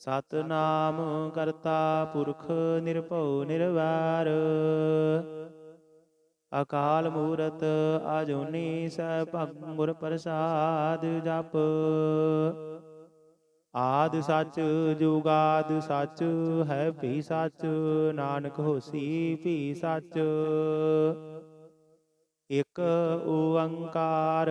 ਸਤਨਾਮ ਕਰਤਾ ਪੁਰਖ ਨਿਰਭਉ ਨਿਰਵੈਰ। ਅਕਾਲ ਮੂਰਤ ਅਜੂਨੀ ਸੈਭੰ ਗੁਰ ਪ੍ਰਸਾਦ ਜਪ। ਆਦ ਸੱਚ ਜੁਗਾਦ ਸੱਚ ਹੈ ਵੀ ਸੱਚ, ਨਾਨਕ ਹੋਸੀ ਵੀ ਸੱਚ। ਇਕ ਓੰਕਾਰ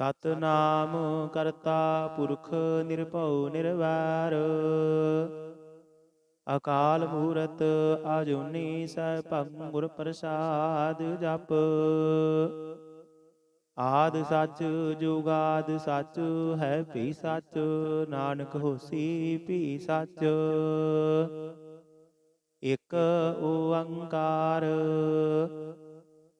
ਸਤਨਾਮ ਕਰਤਾ ਪੁਰਖ ਨਿਰਭਉ ਨਿਰਵੈਰ। ਅਕਾਲ ਮੂਰਤ ਆਜੂਨੀ ਸੈਭੰ ਗੁਰ ਪ੍ਰਸਾਦ ਜਪ। ਆਦ ਸੱਚ ਜੁਗਾਦ ਸੱਚ, ਹੈ ਭੀ ਸੱਚ, ਨਾਨਕ ਹੋਸੀ ਭੀ ਸੱਚ। ਇਕ ਓੰਕਾਰ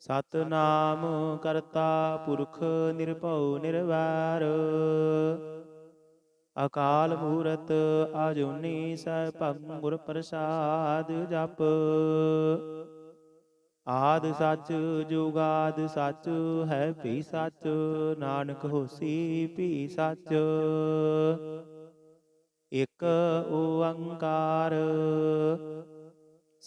ਸਤਨਾਮ ਕਰਤਾ ਪੁਰਖ ਨਿਰਭਉ ਨਿਰਵੈਰ। ਅਕਾਲ ਮੂਰਤ ਅਜੂਨੀ ਸੈਭੰ ਗੁਰ ਪ੍ਰਸਾਦ ਜਪ। ਆਦ ਸੱਚ ਜੁਗਾਦ ਸੱਚ ਹੈ ਵੀ ਸੱਚ, ਨਾਨਕ ਹੋਸੀ ਵੀ ਸੱਚ। ਇਕ ਓੰਕਾਰ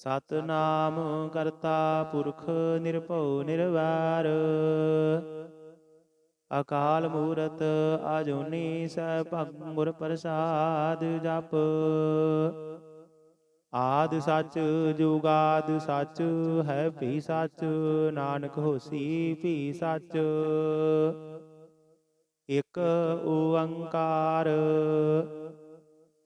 ਸਤਨਾਮ ਕਰਤਾ ਪੁਰਖ ਨਿਰਭਉ ਨਿਰਵੈਰ। ਅਕਾਲ ਮੂਰਤ ਅਜੂਨੀ ਸੈਭੰ ਗੁਰ ਪ੍ਰਸਾਦ ਜਪ। ਆਦ ਸੱਚ ਜੁਗਾਦ ਸੱਚ, ਹੈ ਵੀ ਸੱਚ, ਨਾਨਕ ਹੋਸੀ ਵੀ ਸੱਚ। ਇਕ ਓੰਕਾਰ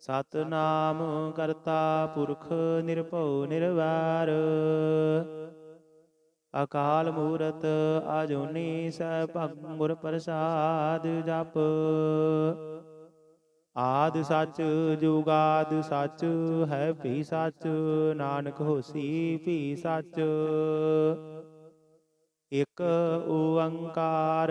ਸਤਨਾਮ ਕਰਤਾ ਪੁਰਖ ਨਿਰਭਉ ਨਿਰਵੈਰ। ਅਕਾਲ ਮੂਰਤ ਅਜੂਨੀ ਸੈਭੰ ਗੁਰ ਪ੍ਰਸਾਦ ਜਪ। ਆਦ ਸੱਚ ਜੁਗਾਦ ਸੱਚ ਹੈ ਵੀ ਸੱਚ, ਨਾਨਕ ਹੋਸੀ ਵੀ ਸੱਚ। ਇਕ ਓੰਕਾਰ